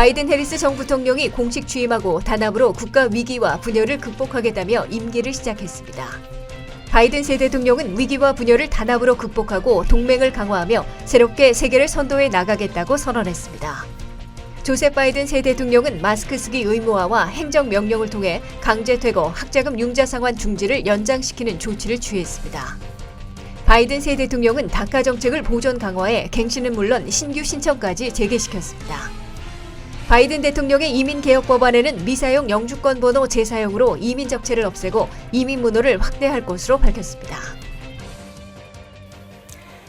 바이든 해리스 정 부통령이 공식 취임하고 단합으로 국가 위기와 분열을 극복하겠다며 임기를 시작했습니다. 바이든 새 대통령은 위기와 분열을 단합으로 극복하고 동맹을 강화하며 새롭게 세계를 선도해 나가겠다고 선언했습니다. 조셉 바이든 새 대통령은 마스크 쓰기 의무화와 행정 명령을 통해 강제 퇴거, 학자금 융자 상환 중지를 연장시키는 조치를 취했습니다. 바이든 새 대통령은 다카 정책을 보존 강화해 갱신은 물론 신규 신청까지 재개시켰습니다. 바이든 대통령의 이민 개혁 법안에는 미사용 영주권 번호 재사용으로 이민 적체를 없애고 이민 문호를 확대할 것으로 밝혔습니다.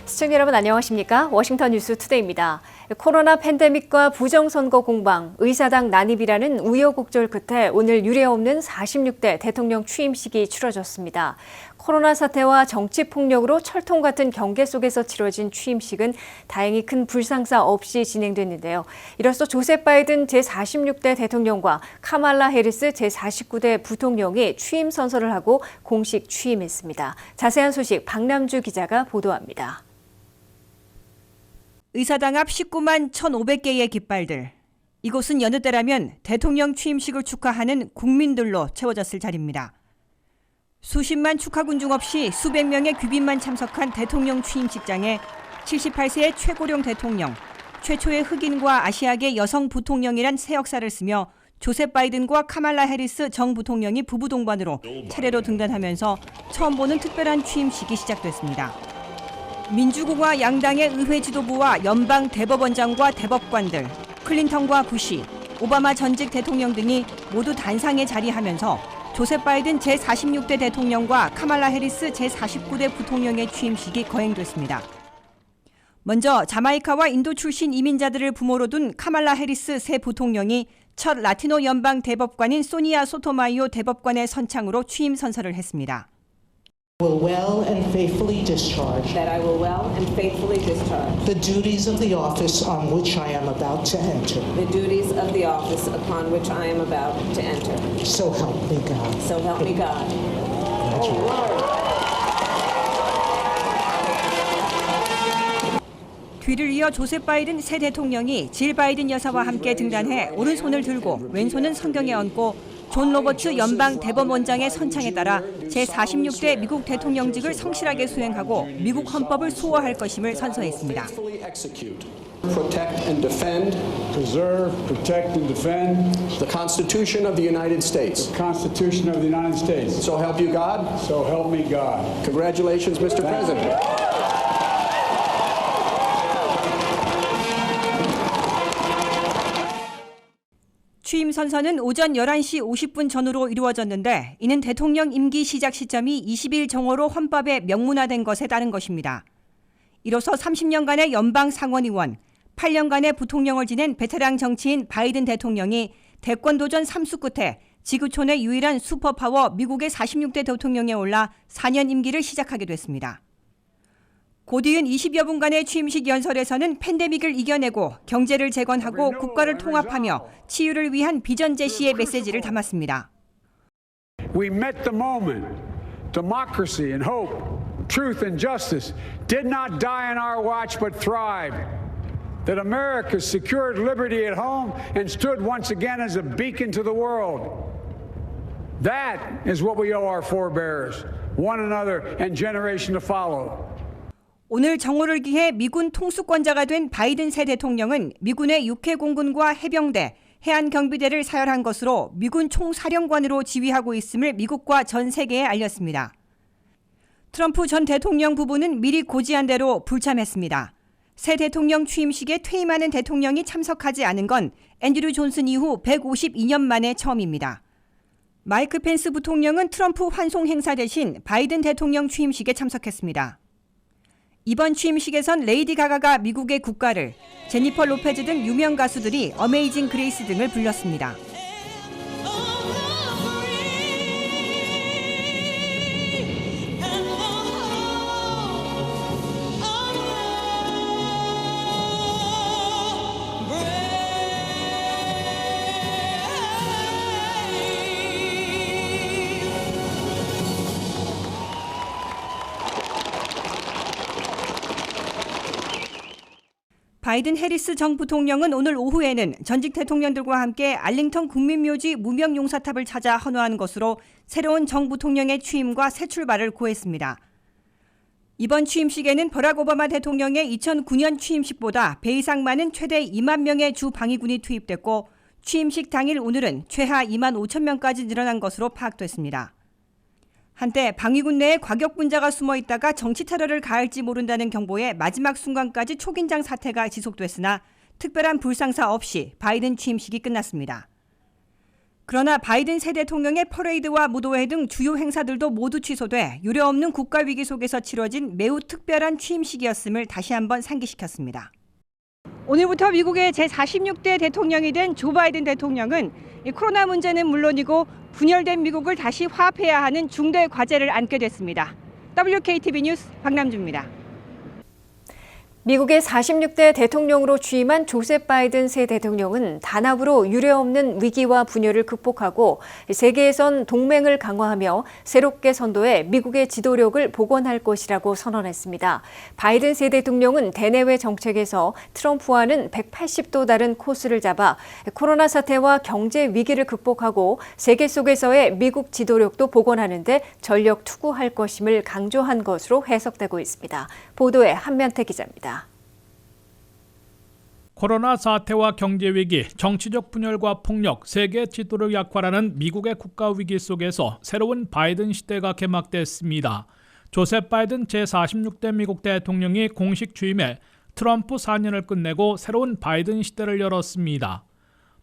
시청자 여러분 안녕하십니까? 워싱턴 뉴스 투데이입니다. 코로나 팬데믹과 부정선거 공방, 의사당 난입이라는 우여곡절 끝에 오늘 유례 없는 46대 대통령 취임식이 치러졌습니다. 코로나 사태와 정치 폭력으로 철통 같은 경계 속에서 치러진 취임식은 다행히 큰 불상사 없이 진행됐는데요. 이로써 조셉 바이든 제46대 대통령과 카말라 해리스 제49대 부통령이 취임 선서를 하고 공식 취임했습니다. 자세한 소식 박남주 기자가 보도합니다. 의사당 앞 19만 1,500개의 깃발들. 이곳은 여느 때라면 대통령 취임식을 축하하는 국민들로 채워졌을 자리입니다. 수십만 축하군 중 없이 수백 명의 귀빈만 참석한 대통령 취임식장에 78세의 최고령 대통령, 최초의 흑인과 아시아계 여성 부통령이란 새 역사를 쓰며 조셉 바이든과 카말라 해리스 정 부통령이 부부 동반으로 차례로 등단하면서 처음 보는 특별한 취임식이 시작됐습니다. 민주국와 양당의 의회 지도부와 연방 대법원장과 대법관들, 클린턴과 부시, 오바마 전직 대통령 등이 모두 단상에 자리하면서 조셉 바이든 제46대 대통령과 카말라 해리스 제49대 부통령의 취임식이 거행됐습니다. 먼저 자마이카와 인도 출신 이민자들을 부모로 둔 카말라 해리스 새 부통령이 첫 라티노 연방 대법관인 소니아 소토마이오 대법관의 선창으로 취임 선서를 했습니다. Will well and faithfully discharge That I will well and faithfully discharge the duties of the office on which I am about to enter. the duties of the office upon which I am about to enter. So help me God. So help me God. 뒤를 이어 조셉 바이든 새 대통령이 질 바이든 여사와 함께 등단해 오른손을 들고 왼손은 성경에 얹고 존 로버츠 연방 대법원장의 선창에 따라 제46대 미국 대통령직을 성실하게 수행하고 미국 헌법을 수호할 것임을 선서했습니다. faithfully execute, protect, and defend preserve, protect, and defend the Constitution of the United States. the Constitution of the United States. So help you God. So help me God. Congratulations, Mr. President. 취임 선서는 오전 11시 50분 전후로 이루어졌는데 이는 대통령 임기 시작 시점이 20일 정오로 헌법에 명문화된 것에 따른 것입니다. 이로써 30년간의 연방 상원의원, 8년간의 부통령을 지낸 베테랑 정치인 바이든 대통령이 대권 도전 3수 끝에 지구촌의 유일한 슈퍼파워 미국의 46대 대통령에 올라 4년 임기를 시작하게 됐습니다. 고뒤은 20여 분간의 취임식 연설에서는 팬데믹을 이겨내고 경제를 재건하고 국가를 통합하며 치유를 위한 비전 제시의 메시지를 담았습니다. We met the moment. Democracy and hope, truth and justice did not die on our watch but thrived. That America secured liberty at home and stood once again as a beacon to the world. That is what we owe our forebears, one another, and generation to follow. 오늘 정오를 기해 미군 통수권자가 된 바이든 새 대통령은 미군의 육해 공군과 해병대, 해안 경비대를 사열한 것으로 미군 총사령관으로 지휘하고 있음을 미국과 전 세계에 알렸습니다. 트럼프 전 대통령 부부는 미리 고지한 대로 불참했습니다. 새 대통령 취임식에 퇴임하는 대통령이 참석하지 않은 건 앤드류 존슨 이후 152년 만에 처음입니다. 마이크 펜스 부통령은 트럼프 환송 행사 대신 바이든 대통령 취임식에 참석했습니다. 이번 취임식에선 레이디 가가가 미국의 국가를, 제니퍼 로페즈 등 유명 가수들이 어메이징 그레이스 등을 불렀습니다. 바이든 해리스 정 부통령은 오늘 오후에는 전직 대통령들과 함께 알링턴 국민묘지 무명 용사탑을 찾아 헌화한 것으로 새로운 정 부통령의 취임과 새 출발을 고했습니다. 이번 취임식에는 버락 오바마 대통령의 2009년 취임식보다 배 이상 많은 최대 2만 명의 주 방위군이 투입됐고 취임식 당일 오늘은 최하 2만 5천 명까지 늘어난 것으로 파악됐습니다. 한때 방위군 내에 과격 분자가 숨어 있다가 정치 테러를 가할지 모른다는 경보에 마지막 순간까지 초긴장 사태가 지속됐으나 특별한 불상사 없이 바이든 취임식이 끝났습니다. 그러나 바이든 새 대통령의 퍼레이드와 무도회 등 주요 행사들도 모두 취소돼 유례 없는 국가 위기 속에서 치러진 매우 특별한 취임식이었음을 다시 한번 상기시켰습니다. 오늘부터 미국의 제46대 대통령이 된 조 바이든 대통령은 이 코로나 문제는 물론이고 분열된 미국을 다시 화합해야 하는 중대 과제를 안게 됐습니다. WKTV 뉴스 박남주입니다. 미국의 46대 대통령으로 취임한 조셉 바이든 새 대통령은 단합으로 유례없는 위기와 분열을 극복하고 세계에선 동맹을 강화하며 새롭게 선도해 미국의 지도력을 복원할 것이라고 선언했습니다. 바이든 새 대통령은 대내외 정책에서 트럼프와는 180도 다른 코스를 잡아 코로나 사태와 경제 위기를 극복하고 세계 속에서의 미국 지도력도 복원하는 데 전력 투구할 것임을 강조한 것으로 해석되고 있습니다. 보도에 한면태 기자입니다. 코로나 사태와 경제 위기, 정치적 분열과 폭력, 세계 지도력 약화라는 미국의 국가 위기 속에서 새로운 바이든 시대가 개막됐습니다. 조셉 바이든 제46대 미국 대통령이 공식 취임해 트럼프 4년을 끝내고 새로운 바이든 시대를 열었습니다.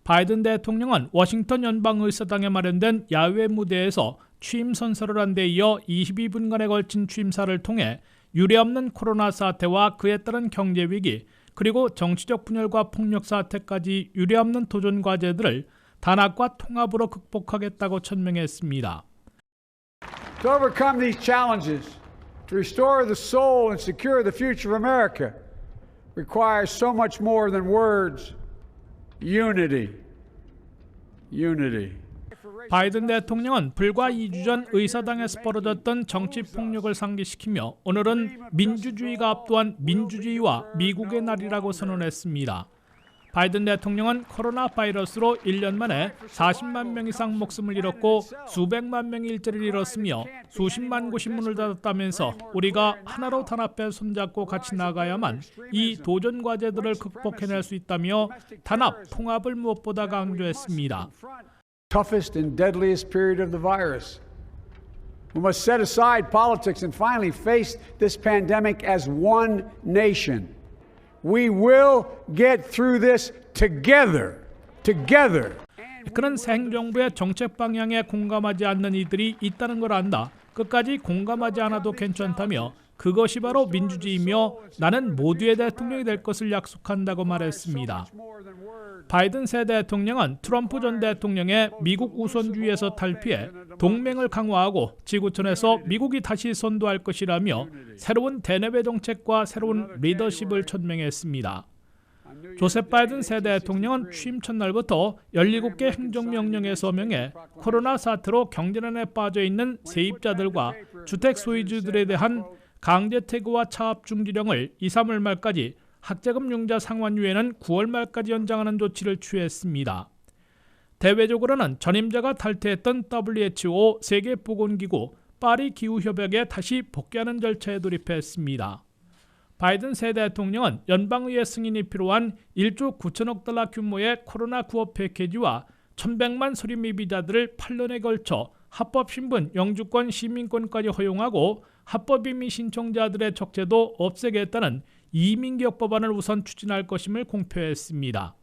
바이든 대통령은 워싱턴 연방의사당에 마련된 야외 무대에서 취임 선서를 한 데 이어 22분간에 걸친 취임사를 통해 유례없는 코로나 사태와 그에 따른 경제 위기, 그리고 정치적 분열과 폭력 사태까지 유례없는 도전 과제들을 단합과 통합으로 극복하겠다고 천명했습니다. To overcome these challenges, to restore the soul and secure the future of America, requires so much more than words unity. Unity. 바이든 대통령은 불과 2주 전 의사당에서 벌어졌던 정치 폭력을 상기시키며 오늘은 민주주의가 압도한 민주주의와 미국의 날이라고 선언했습니다. 바이든 대통령은 코로나 바이러스로 1년 만에 40만 명 이상 목숨을 잃었고 수백만 명이 일자리를 잃었으며 수십만 곳이 문을 닫았다면서 우리가 하나로 단합해 손잡고 같이 나가야만 이 도전 과제들을 극복해낼 수 있다며 단합, 통합을 무엇보다 강조했습니다. Toughest and deadliest period of the virus. We must set aside politics and finally face this pandemic as one nation. We will get through this together. Together. 그는 새 행정부의 정책 방향에 공감하지 않는 이들이 있다는 걸 안다. 끝까지 공감하지 않아도 괜찮다며 그것이 바로 민주주의이며 나는 모두의 대통령이 될 것을 약속한다고 말했습니다. 바이든 새 대통령은 트럼프 전 대통령의 미국 우선주의에서 탈피해 동맹을 강화하고 지구촌에서 미국이 다시 선도할 것이라며 새로운 대내외 정책과 새로운 리더십을 천명했습니다. 조셉 바이든 새 대통령은 취임 첫날부터 17개 행정명령에 서명해 코로나 사태로 경제난에 빠져 있는 세입자들과 주택 소유주들에 대한 강제 퇴거와 차압 중지령을 2, 3월 말까지 학자금 융자 상환유예는 9월 말까지 연장하는 조치를 취했습니다. 대외적으로는 전임자가 탈퇴했던 WHO 세계보건기구 파리 기후협약에 다시 복귀하는 절차에 돌입했습니다. 바이든 새 대통령은 연방의회 승인이 필요한 1조 9천억 달러 규모의 코로나 구호 패키지와 1,100만 소리 미비자들을 8년에 걸쳐 합법 신분, 영주권, 시민권까지 허용하고 합법 이민 신청자들의 적재도 없애겠다는 이민격 법안을 우선 추진할 것임을 공표했습니다.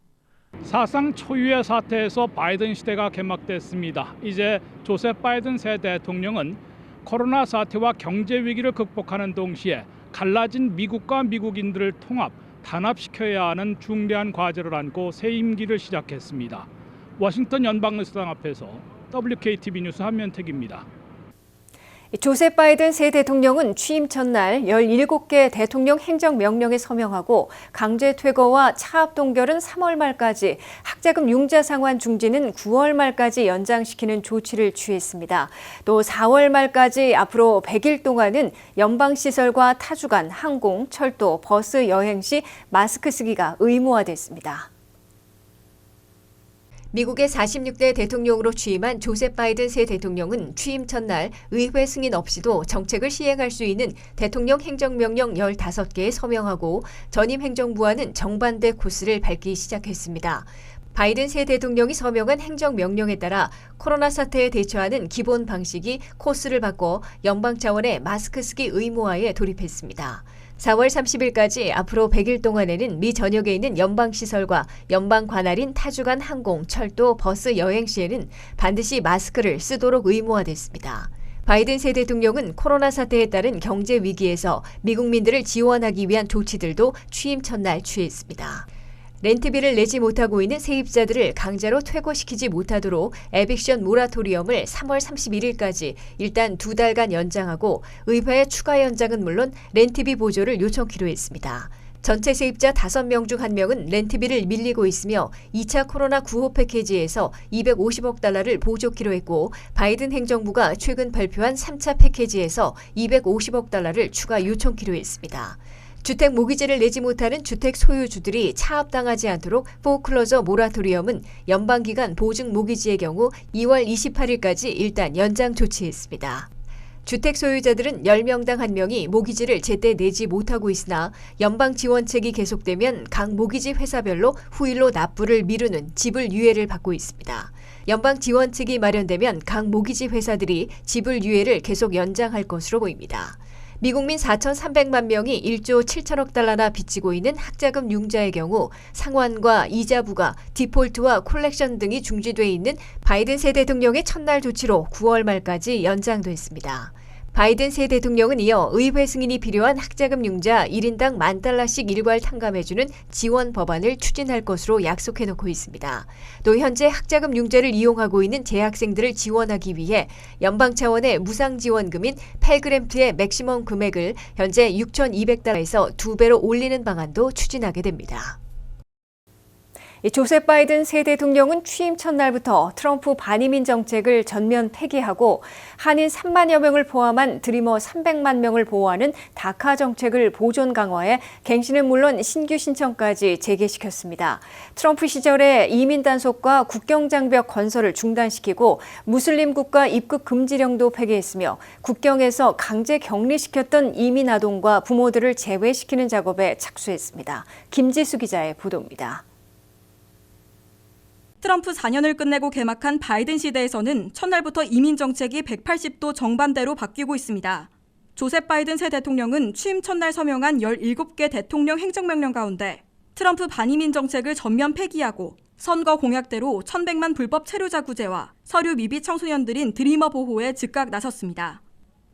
사상 초유의 사태에서 바이든 시대가 개막됐습니다. 이제 조셉 바이든 새 대통령은 코로나 사태와 경제 위기를 극복하는 동시에 갈라진 미국과 미국인들을 통합, 단합시켜야 하는 중대한 과제를 안고 새 임기를 시작했습니다. 워싱턴 연방의사당 앞에서 WKTV 뉴스 한면택입니다. 조셉 바이든 새 대통령은 취임 첫날 17개 대통령 행정명령에 서명하고 강제 퇴거와 차압 동결은 3월 말까지, 학자금 융자 상환 중지는 9월 말까지 연장시키는 조치를 취했습니다. 또 4월 말까지 앞으로 100일 동안은 연방시설과 타주간, 항공, 철도, 버스 여행 시 마스크 쓰기가 의무화됐습니다. 미국의 46대 대통령으로 취임한 조셉 바이든 새 대통령은 취임 첫날 의회 승인 없이도 정책을 시행할 수 있는 대통령 행정명령 15개에 서명하고 전임 행정부와는 정반대 코스를 밟기 시작했습니다. 바이든 새 대통령이 서명한 행정명령에 따라 코로나 사태에 대처하는 기본 방식이 코스를 바꿔 연방 차원의 마스크 쓰기 의무화에 돌입했습니다. 4월 30일까지 앞으로 100일 동안에는 미 전역에 있는 연방시설과 연방 관할인 타주간 항공, 철도, 버스 여행 시에는 반드시 마스크를 쓰도록 의무화됐습니다. 바이든 새 대통령은 코로나 사태에 따른 경제 위기에서 미국민들을 지원하기 위한 조치들도 취임 첫날 취했습니다. 렌트비를 내지 못하고 있는 세입자들을 강제로 퇴거시키지 못하도록 에빅션 모라토리엄을 3월 31일까지 일단 두 달간 연장하고 의회의 추가 연장은 물론 렌트비 보조를 요청키로 했습니다. 전체 세입자 5명 중 1명은 렌트비를 밀리고 있으며 2차 코로나 구호 패키지에서 250억 달러를 보조키로 했고 바이든 행정부가 최근 발표한 3차 패키지에서 250억 달러를 추가 요청키로 했습니다. 주택 모기지를 내지 못하는 주택 소유주들이 차압당하지 않도록 포클로저 모라토리엄은 연방기관 보증 모기지의 경우 2월 28일까지 일단 연장 조치했습니다. 주택 소유자들은 10명당 1명이 모기지를 제때 내지 못하고 있으나 연방 지원책이 계속되면 각 모기지 회사별로 후일로 납부를 미루는 지불 유예를 받고 있습니다. 연방 지원책이 마련되면 각 모기지 회사들이 지불 유예를 계속 연장할 것으로 보입니다. 미국민 4,300만 명이 1조 7천억 달러나 빚지고 있는 학자금 융자의 경우 상환과 이자 부과, 디폴트와 콜렉션 등이 중지돼 있는 바이든 새 대통령의 첫날 조치로 9월 말까지 연장됐습니다. 바이든 새 대통령은 이어 의회 승인이 필요한 학자금 융자 1인당 만 달러씩 일괄 탕감해주는 지원 법안을 추진할 것으로 약속해놓고 있습니다. 또 현재 학자금 융자를 이용하고 있는 재학생들을 지원하기 위해 연방 차원의 무상 지원금인 펠그램트의 맥시멈 금액을 현재 6,200달러에서 두 배로 올리는 방안도 추진하게 됩니다. 이 조셉 바이든 새 대통령은 취임 첫날부터 트럼프 반이민 정책을 전면 폐기하고 한인 3만여 명을 포함한 드리머 300만 명을 보호하는 다카 정책을 보존 강화해 갱신은 물론 신규 신청까지 재개시켰습니다. 트럼프 시절에 이민 단속과 국경 장벽 건설을 중단시키고 무슬림 국가 입국 금지령도 폐기했으며 국경에서 강제 격리시켰던 이민 아동과 부모들을 제외시키는 작업에 착수했습니다. 김지수 기자의 보도입니다. 트럼프 4년을 끝내고 개막한 바이든 시대에서는 첫날부터 이민 정책이 180도 정반대로 바뀌고 있습니다. 조셉 바이든 새 대통령은 취임 첫날 서명한 17개 대통령 행정명령 가운데 트럼프 반이민 정책을 전면 폐기하고 선거 공약대로 1100만 불법 체류자 구제와 서류 미비 청소년들인 드리머 보호에 즉각 나섰습니다.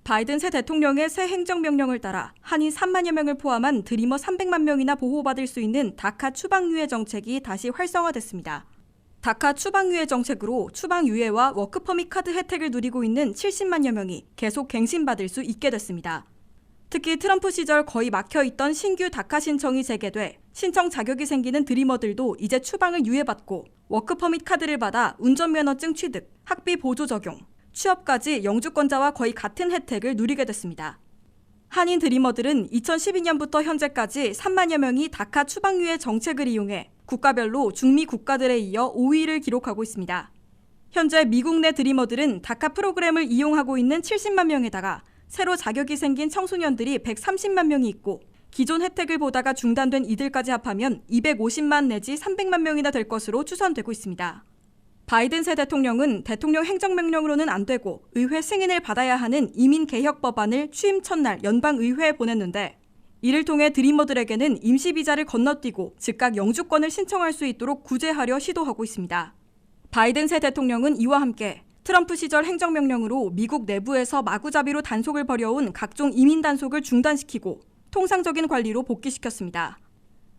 바이든 새 대통령의 새 행정명령을 따라 한인 3만여 명을 포함한 드리머 300만 명이나 보호받을 수 있는 다카 추방유예 정책이 다시 활성화됐습니다. 다카 추방유예 정책으로 추방유예와 워크퍼밋 카드 혜택을 누리고 있는 70만여 명이 계속 갱신받을 수 있게 됐습니다. 특히 트럼프 시절 거의 막혀있던 신규 다카 신청이 재개돼 신청 자격이 생기는 드리머들도 이제 추방을 유예받고 워크퍼밋 카드를 받아 운전면허증 취득, 학비 보조 적용, 취업까지 영주권자와 거의 같은 혜택을 누리게 됐습니다. 한인 드리머들은 2012년부터 현재까지 3만여 명이 다카 추방유예 정책을 이용해 국가별로 중미 국가들에 이어 5위를 기록하고 있습니다. 현재 미국 내 드리머들은 다카 프로그램을 이용하고 있는 70만 명에다가 새로 자격이 생긴 청소년들이 130만 명이 있고 기존 혜택을 보다가 중단된 이들까지 합하면 250만 내지 300만 명이나 될 것으로 추산되고 있습니다. 바이든 새 대통령은 대통령 행정명령으로는 안 되고 의회 승인을 받아야 하는 이민 개혁 법안을 취임 첫날 연방 의회에 보냈는데 이를 통해 드리머들에게는 임시 비자를 건너뛰고 즉각 영주권을 신청할 수 있도록 구제하려 시도하고 있습니다. 바이든 새 대통령은 이와 함께 트럼프 시절 행정명령으로 미국 내부에서 마구잡이로 단속을 벌여온 각종 이민 단속을 중단시키고 통상적인 관리로 복귀시켰습니다.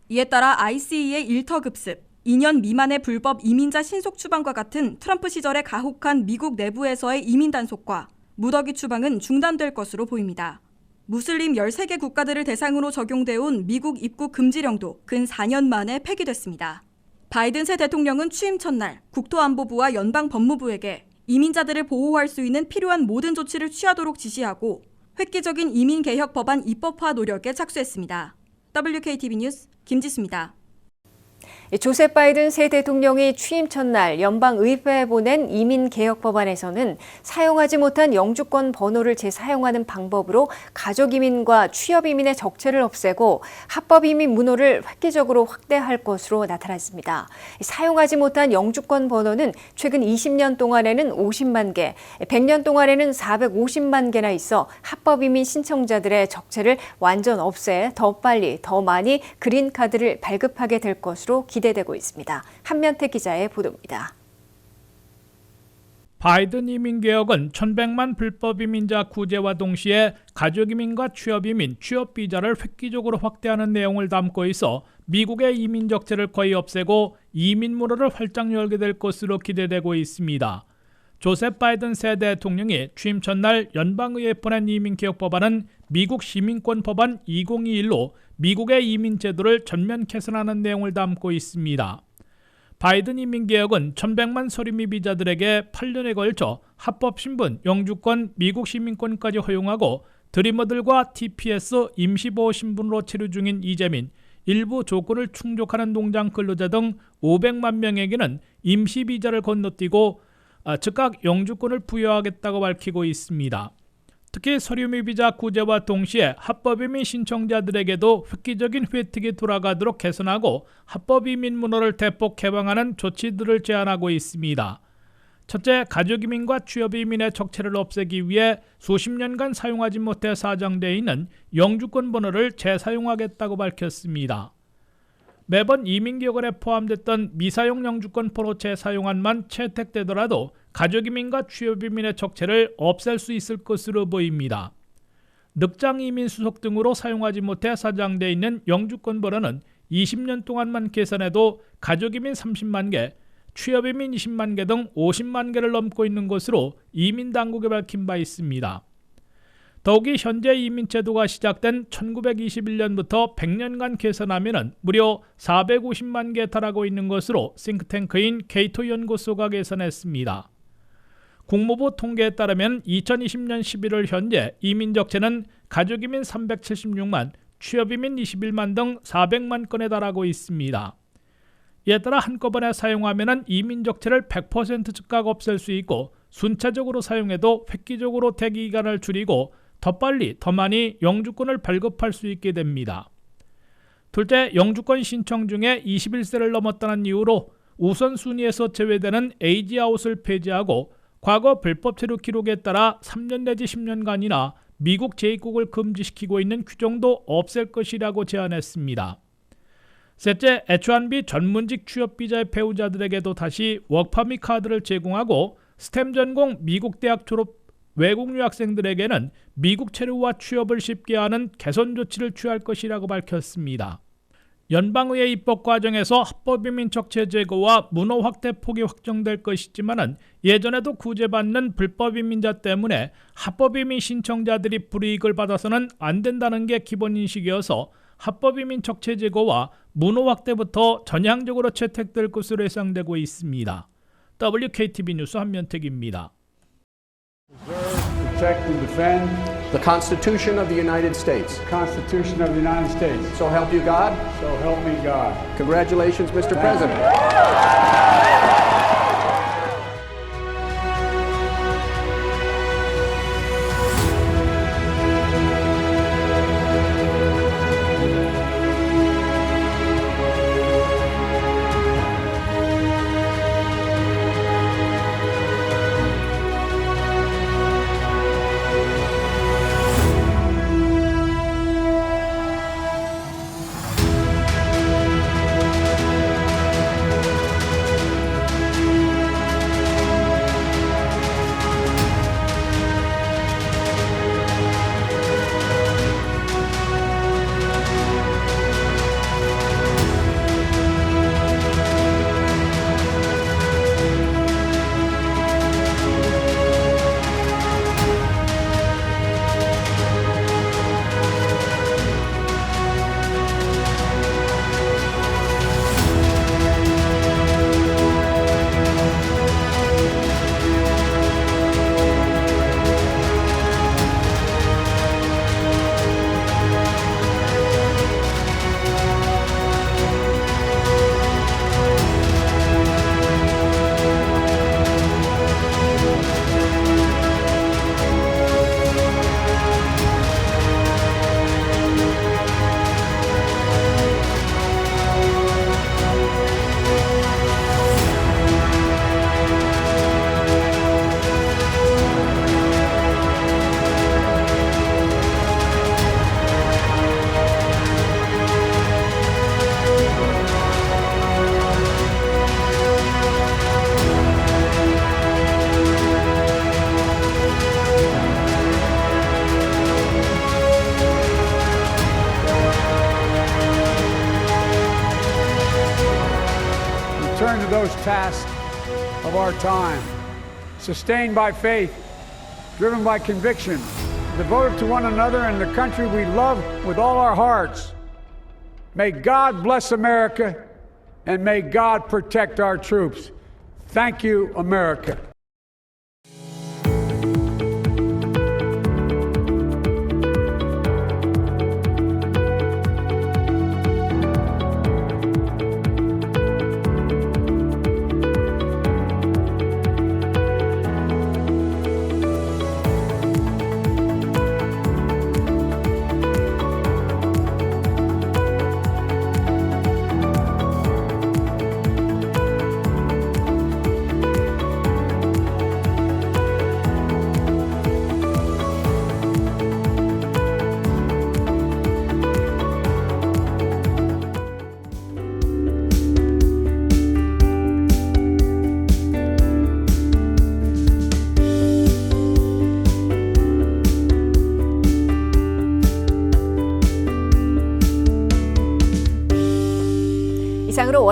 이에 따라 ICE의 일터 급습, 2년 미만의 불법 이민자 신속 추방과 같은 트럼프 시절에 가혹한 미국 내부에서의 이민 단속과 무더기 추방은 중단될 것으로 보입니다. 무슬림 13개 국가들을 대상으로 적용돼 온 미국 입국 금지령도 근 4년 만에 폐기됐습니다. 바이든 새 대통령은 취임 첫날 국토안보부와 연방 법무부에게 이민자들을 보호할 수 있는 필요한 모든 조치를 취하도록 지시하고 획기적인 이민 개혁 법안 입법화 노력에 착수했습니다. WKTV 뉴스 김지수입니다. 조셉 바이든 새 대통령이 취임 첫날 연방 의회에 보낸 이민 개혁 법안에서는 사용하지 못한 영주권 번호를 재사용하는 방법으로 가족 이민과 취업 이민의 적체를 없애고 합법 이민 문호를 획기적으로 확대할 것으로 나타났습니다. 사용하지 못한 영주권 번호는 최근 20년 동안에는 50만 개, 100년 동안에는 450만 개나 있어 합법 이민 신청자들의 적체를 완전 없애 더 빨리 더 많이 그린 카드를 발급하게 될 것으로 기대 되고 있습니다. 한면태 기자의 보도입니다. 바이든 이민 개혁은 1,100만 불법 이민자 구제와 동시에 가족 이민과 취업 이민, 취업 비자를 획기적으로 확대하는 내용을 담고 있어 미국의 이민 적체를 거의 없애고 이민 문호를 활짝 열게 될 것으로 기대되고 있습니다. 조셉 바이든 새 대통령이 취임 첫날 연방의회에 보낸 이민 개혁 법안은 미국 시민권 법안 2021로 미국의 이민 제도를 전면 개선하는 내용을 담고 있습니다. 바이든 이민 개혁은 1,100만 서류미 비자들에게 8년에 걸쳐 합법 신분, 영주권, 미국 시민권까지 허용하고 드리머들과 TPS 임시보호 신분으로 체류 중인 이재민, 일부 조건을 충족하는 농장 근로자 등 500만 명에게는 임시 비자를 건너뛰고 아, 즉각 영주권을 부여하겠다고 밝히고 있습니다. 특히 서류미 비자 구제와 동시에 합법 이민 신청자들에게도 획기적인 혜택이 돌아가도록 개선하고 합법 이민 문호를 대폭 개방하는 조치들을 제안하고 있습니다. 첫째, 가족 이민과 취업 이민의 적체를 없애기 위해 수십 년간 사용하지 못해 사장돼 있는 영주권 번호를 재사용하겠다고 밝혔습니다. 매번 이민 기관에 포함됐던 미사용 영주권 번호 재사용안만 채택되더라도 가족 이민과 취업 이민의 적체를 없앨 수 있을 것으로 보입니다. 늑장 이민 수속 등으로 사용하지 못해 사장돼 있는 영주권 번호는 20년 동안만 계산해도 가족 이민 30만 개, 취업 이민 20만 개 등 50만 개를 넘고 있는 것으로 이민 당국이 밝힌 바 있습니다. 더욱이 현재 이민 제도가 시작된 1921년부터 100년간 계산하면 무려 450만 개에 달하고 있는 것으로 싱크탱크인 케이토 연구소가 계산했습니다. 국무부 통계에 따르면 2020년 11월 현재 이민 적체는 가족 이민 376만, 취업 이민 21만 등 400만 건에 달하고 있습니다. 이에 따라 한꺼번에 사용하면 이민 적체를 100% 즉각 없앨 수 있고 순차적으로 사용해도 획기적으로 대기 기간을 줄이고 더 빨리 더 많이 영주권을 발급할 수 있게 됩니다. 둘째, 영주권 신청 중에 21세를 넘었다는 이유로 우선순위에서 제외되는 에이지아웃을 폐지하고 과거 불법 체류 기록에 따라 3년 내지 10년간이나 미국 재입국을 금지시키고 있는 규정도 없앨 것이라고 제안했습니다. 셋째, H1B 전문직 취업 비자의 배우자들에게도 다시 워크퍼밋 카드를 제공하고 스템 전공 미국 대학 졸업 외국 유학생들에게는 미국 체류와 취업을 쉽게 하는 개선 조치를 취할 것이라고 밝혔습니다. 연방의회 입법 과정에서 합법이민 적체 제거와 문호 확대 폭이 확정될 것이지만은 예전에도 구제받는 불법 이민자 때문에 합법 이민 신청자들이 불이익을 받아서는 안 된다는 게 기본 인식이어서 합법 이민 적체 제거와 문호 확대부터 전향적으로 채택될 것으로 예상되고 있습니다. WKTV 뉴스 한면택입니다. Protect and defend The Constitution of the United States. the Constitution of the United States. So help you God. So help me God. Congratulations, Mr. President. Task of our time. Sustained by faith, driven by conviction, devoted to one another and the country we love with all our hearts. May God bless America and may God protect our troops. Thank you, America.